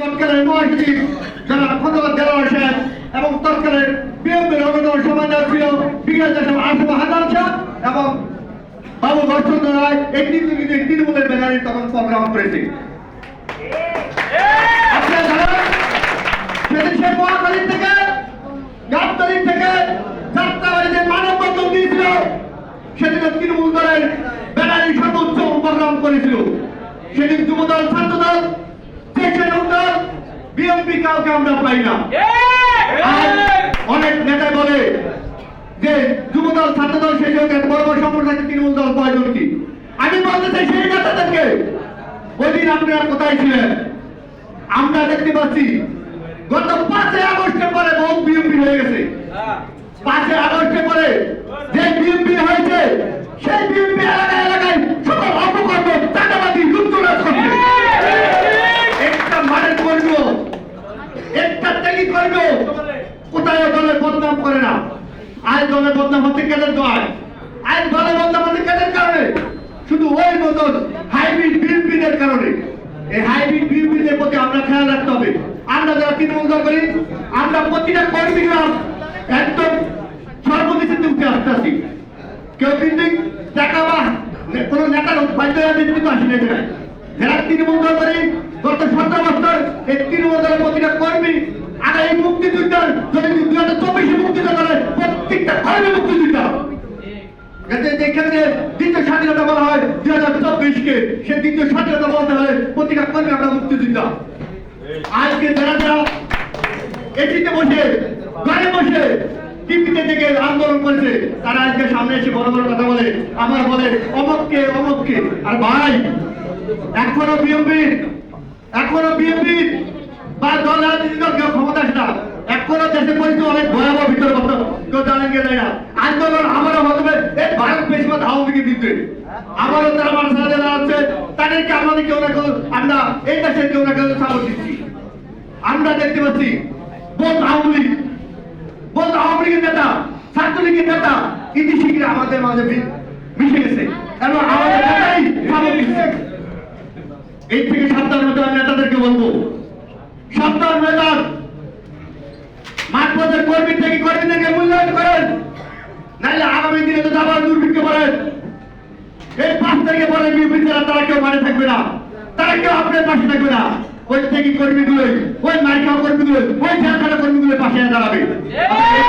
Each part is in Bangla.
তৎকালীন মহাসচিব যারা খন্দকার দেওয়ার সাহেব এবং তৎকালীন বিএনপির অন্যতম ছিল বিকাশ দেশের আসম হাজার শাহ এবং বাবু বর্ষণ রায় এই তিনজন কিন্তু তৃণমূলের ব্যানারে তখন প্রোগ্রাম করেছে। মানববন্ধন দিয়েছিল। সেদিন তৃণমূল দলের ব্যানারি সর্বোচ্চ প্রোগ্রাম করেছিল। সেদিন যুবদল, ছাত্রদল বিএনপি কাউকে আমরা পাই না। অনেক নেতা বলে যে যুবদল ছাত্রদল সেই সঙ্গে বড় বড় সম্পর্ক আছে তৃণমূল দল কয়জন কি? আমি বলতে চাই সেই নেতাদেরকে। ওই দিন আপনারা কোথায় ছিলেন? আমরা দেখতে পাচ্ছি গত পাঁচই আগস্টের পরে বহু বিএনপি হয়ে গেছে। পাঁচই আগস্টের পরে যে বিএনপি হয়েছে সেই বিএনপি এলাকায় এলাকায় সকল অপকর্ম চাঁদাবাদী লুপ্তরাজ করছে একটা মানের করব একটা ত্যাগী করব? কোথায় দলের বদনাম করে না? আজ দলের বদনাম হচ্ছে কেদের দোয়ায় আজ দলের বদনাম হচ্ছে কেদের কারণে? শুধু ওই মতন হাইব্রিড বিএনপিদের কারণে। এই হাইব্রিড বিএনপিদের প্রতি আমরা খেয়াল রাখতে হবে। আমরা যারা তৃণমূল দল করি, আমরা প্রতিটা কর্মীরা একদম সর্বদেশে উঠে আসতেছি কেউ কিন্তু টাকা বা কোনো নেতার বাধ্য কিন্তু আসি না। যারা তৃণমূল দল করি, গত সতেরো বছর এই তৃণমূল দলের প্রতিটা কর্মী আগামী মুক্তিযুদ্ধের যদি দুই হাজার চব্বিশে মুক্তিযুদ্ধ করে, প্রত্যেকটা কর্মী মুক্তিযুদ্ধ। যেখানে দ্বিতীয় স্বাধীনতা বলা হয় দুই হাজার চব্বিশকে সে দ্বিতীয় স্বাধীনতা বলতে হলে প্রতিটা কর্মী আমরা মুক্তিযোদ্ধা। আজকে যারা যারা এটিতে বসে, ঘরে বসে টিভিতে থেকে আন্দোলন করেছে, তারা আজকে সামনে এসে বড় বড় কথা বলে, আমার বলে, অমককে অমককে। আর ভাই, এখনও বিএনপি এখনও বিএনপি বা দল রাজনীতি দল কেউ ক্ষমতা আসে না, এখনও দেশে পরিস্থিতি অনেক ভয়াবহ ভিতরে কথা কেউ জানেন কে না? আন্দোলন আমারও হবে এই ভারত বেশিরভাগ আওয়ামী লীগের বিরুদ্ধে। আমারও তারা মানুষ আছে, তাদেরকে আমাদের কেউ না কেউ, আমরা এই দেশের কেউ না কেউ সাপোর্ট দিচ্ছি। আমরা দেখতে পাচ্ছি, বোধ আওয়ামী লীগ, বোধ আওয়ামী লীগের নেতা, ছাত্রলীগের নেতা, ইতি শীঘ্র আমাদের মাঝে মিশে গেছে। এবং আমাদের নেতাই এই থেকে সাবধান হতে হবে নেতাদেরকে বলব সাবধান নেতার মাঠ পথের কর্মী থেকে কর্মীদেরকে মূল্যায়ন করেন। নাহলে আগামী দিনে তো আবার দুর্ভিক্ষ করেন এই পাঁচ তারিখে পরে বিবৃতিরা তারা কেউ মানে থাকবে না। তারা কেউ আপনার পাশে থাকবে না। ওই থেকে কর্মীগুলো ওই মার্কা কর্মীগুলো ওই ঝাড়খানা কর্মীগুলো পাশে দাঁড়াবে।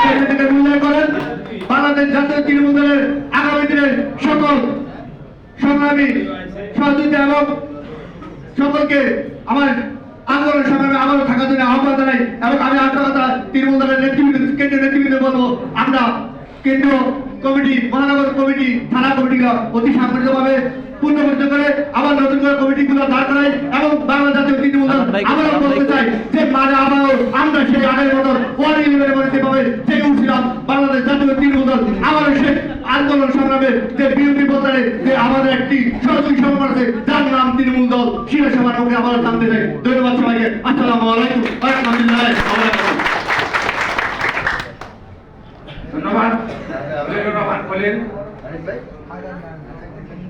কর্মীদেরকে মূল্যায়ন করেন। বাংলাদেশ জাতীয় তৃণমূল দলের আগামী দিনের সকল সংগ্রামী সহযোগিতা এবং সকলকে আমার আন্দোলন সংগ্রামে আবারও থাকার জন্য আহ্বান জানাই এবং আমি একটা কথা তৃণমূল দলের নেতৃবৃন্দ কেন্দ্রীয় নেতৃবৃন্দ বলব আমরা কেন্দ্রীয় কমিটি মহানগর কমিটি থানা কমিটিগুলো অতি সাংগঠিকভাবে পূর্ণবদ্ধ করে আবার নতুন করে কমিটিগুলো দাঁড় করাই এবং বাংলা জাতীয় তৃণমূল দল আবারও বলতে চাই যে মানে আবারও আমরা সেই আগের মতন ওয়ান ইলেভেনের মধ্যে উঠছিলাম বাংলাদেশ জাতীয় তৃণমূল দল আবারও সে আন্দোলন সংগ্রামে যে বলতে যে আমাদের একটি আছে তৃণমূল দল আমার ওকে আবার জানতে চাই ধন্যবাদ সবাইকে। আসসালামু আলাইকুম। আলহামদুলিল্লাহ ধন্যবাদ। ধন্যবাদ বলেন